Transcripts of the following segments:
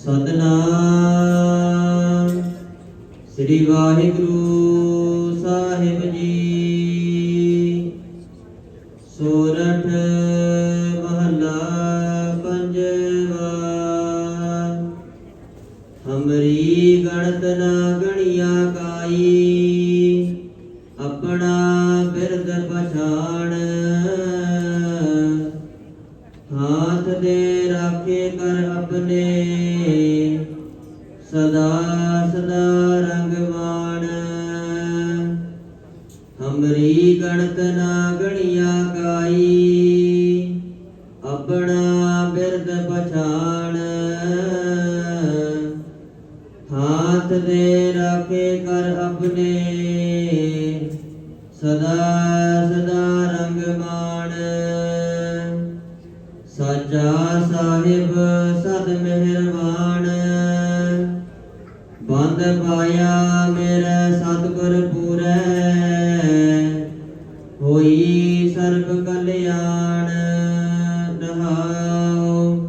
ਸਤਨਾਮ। ਸ੍ਰੀ ਵਾਹਿਗੁਰੂ ਸਾਹਿਬ ਜੀ। ਸੋਰਠ ਮਹੱਲਾ ਪੰਜਵਾ। ਹਮਰੀ ਗਣਤ ਨਾ ਗਣਿਆ ਕਾਈ। ਆਪਣਾ ਬਿਰਦ ਪਛਾਣ ਹਾਥ ਦੇ ਰਾਖੇ ਕਰ ਆਪਣੇ ਸਦਾ ਸਦਾ ਰੰਗਵਾਨ ਹਮਰੀ ਗਣਤ ਨਾ ਗਣਿਆ ਕਾਈ ਆਪਣਾ ਬਿਰਦ ਪਛਾਣ ਹਾਥ ਦੇ ਰਾਖੇ ਕਰ ਆਪਣੇ ਸਦਾ ਸਦਾ ਸਾਚਾ ਸਾਹਿਬ ਸਦ ਮਿਹਰਬਾਨ। ਬੰਦ ਪਾਇਆ ਮੇਰੇ ਸਤਿਗੁਰ ਪੂਰੈ। ਹੋਈ ਸਰਬ ਕਲਿਆਣ, ਰਹਾਉ।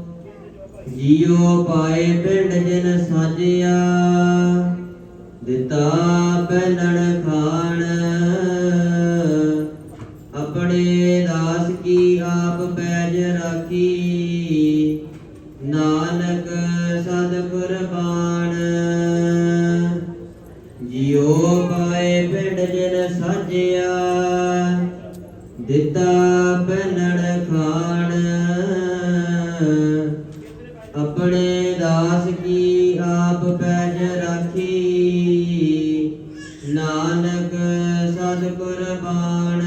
ਜੀਉ ਪਾਏ ਪਿੰਡ ਜਿਨ ਸਾਜਿਆ, ਦਿੱਤਾ ਪਹਿਨਣ ਖਾਣ। ਆਪਣੇ ਦਾਸ ਕੀ ਆਪ ਪੈਜ ਰਾਖੀ। ਨਾਨਕ ਸਦ ਕੁਰਬਾਨ ਜਿਉ ਪਾਏ ਪਿੰਡ ਜਿਨ ਸਾਜਿਆ, ਦਿੱਤਾ ਪਹਿਨਣ ਖਾਣ। ਆਪਣੇ ਦਾਸ ਕੀ ਆਪ ਪੈਜ ਰਾਖੀ। ਨਾਨਕ ਸਦ ਕੁਰਬਾਨ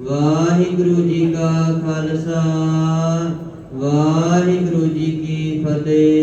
ਵਾਹਿਗੁਰੂ ਜੀ ਕਾ ਖਾਲਸਾ। ਵਾਹਿਗੁਰੂ ਜੀ ਕੀ ਫਤਿਹ।